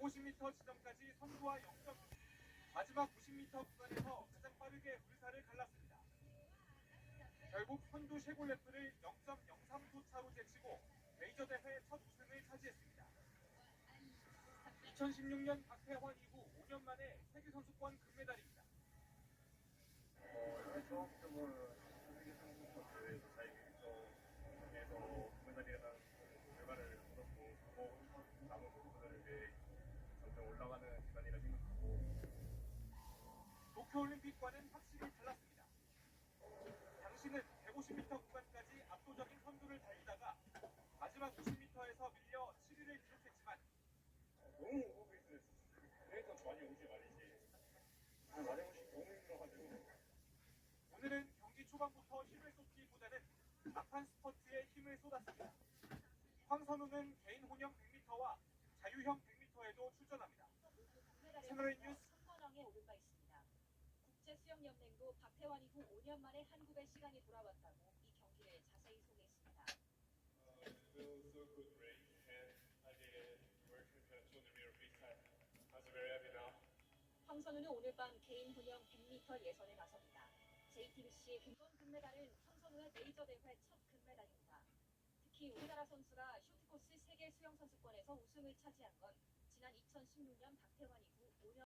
150m 지점까지 선두와 0점. 마지막 90m 구간에서 가장 빠르게 울사를 갈랐습니다. 결국 선두 쉐골레프를 0.03초 차로 제치고 메이저 대회 첫 우승을 차지했습니다. 2016년 박태환 이후 5년 만에 세계 선수권 금메달입니다. 어, 처음부터 세계 선수권 대회에서 자유에서 금메달이라는 결과를 얻었고 또 남은 선수들을 위해 점점 올라가는 기간이라 생각하고 도쿄올림픽과는 확실히 달랐습니다. 당시는 150m 구간까지 압도적인 선두를 달리다가 마지막 90m에서 밀려 7위를 기록했지만 너무 오버페이스 그러니까 많이 오지 말이지 오시 너무 힘들어가지고 오늘은 경기 초반부터 힘을 쏟기보다는 막판 스퍼트에 힘을 쏟았습니다. 황선우는 개인 혼영 100m와 자유형 100m에도 출전합니다. 채널A 뉴스 선번왕에 오른 바 있습니다. 국제수영연맹도 박태환 이후 5년 만에 한국의 시간이 돌아왔다고 이 경기를 자세히 소개했습니다. It feels so good race and I did work with 200 meter freestyle. I'm so very happy now. 황선우는 오늘 밤 개인 혼영 100m 예선에 나섭니다. JTBC 이번 금메달은 황선우의 메이저 대회 첫 금메달입니다. 특히 우리나라 선수가 쇼트코스 세계 수영 선수권에서 우승을 지